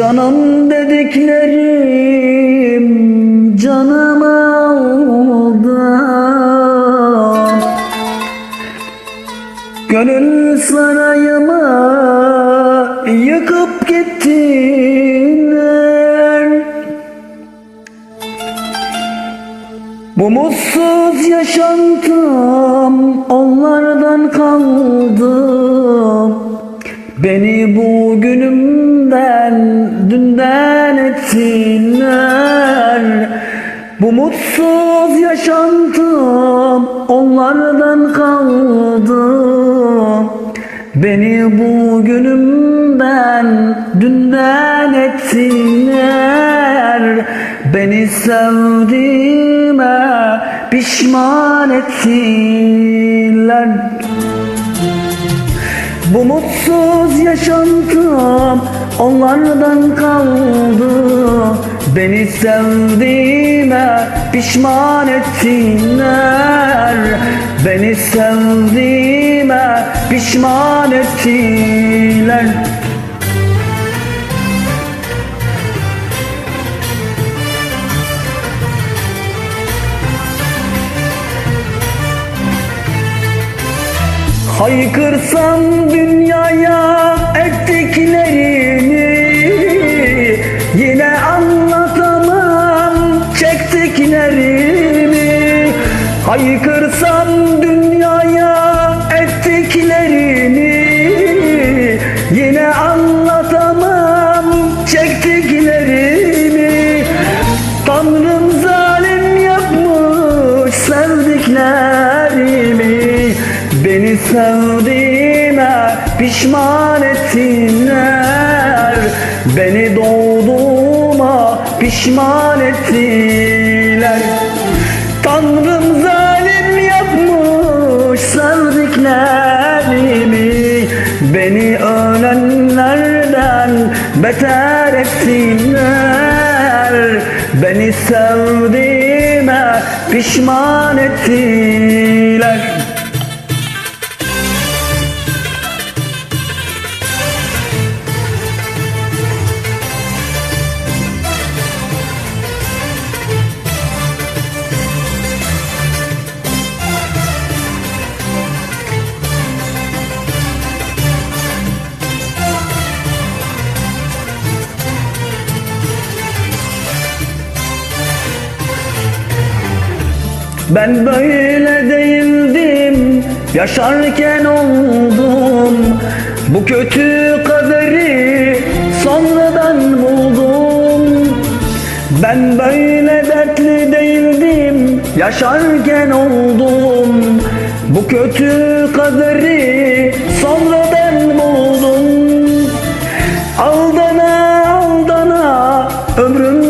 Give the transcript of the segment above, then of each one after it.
Canım dediklerim canım aldı. Gönül sarayımı yıkıp gittiler. Bu mutsuz yaşantım onlardan Beni bugünümden dünden ettiler Bu mutsuz yaşantım onlardan kaldı. Beni bugünümden dünden ettiler Beni sevdiğime pişman ettiler bu mutsuz yaşantım onlardan kaldı. Beni sevdiğime pişman ettiler. Beni sevdiğime pişman ettiler Haykırsam dünyaya ettiklerini Yine anlatamam çektiklerimi. Haykırsam dünyaya pişman ettiler Beni doğduğuma pişman ettiler Tanrım zalim yapmış sevdiklerimi Beni ölenlerden beter ettiler Beni sevdiğime pişman ettiler Ben böyle değildim Yaşarken oldum. Bu kötü kaderi sonradan buldum. Ben böyle dertli değildim Yaşarken oldum. Bu kötü kaderi sonradan buldum. Aldana aldana ömrümden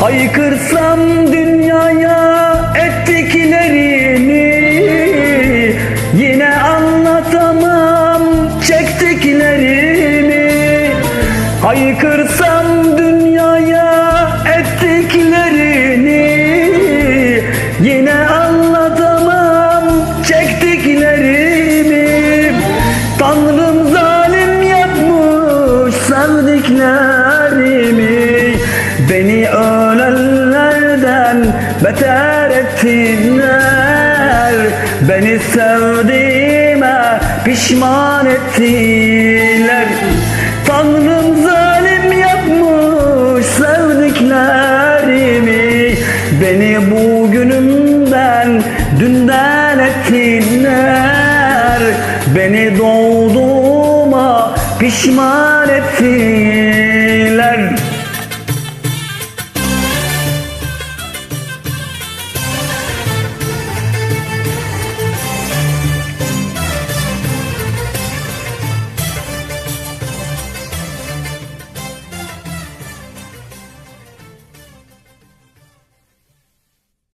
Haykırsam dünyaya ettiklerini Yine anlatamam çektiklerimi. Haykırsam ettiler. Beni sevdiğime pişman ettiler. Tanrım zalim yapmış sevdiklerimi. Beni bugünümden dünden ettiler. Beni doğduğuma pişman ettiler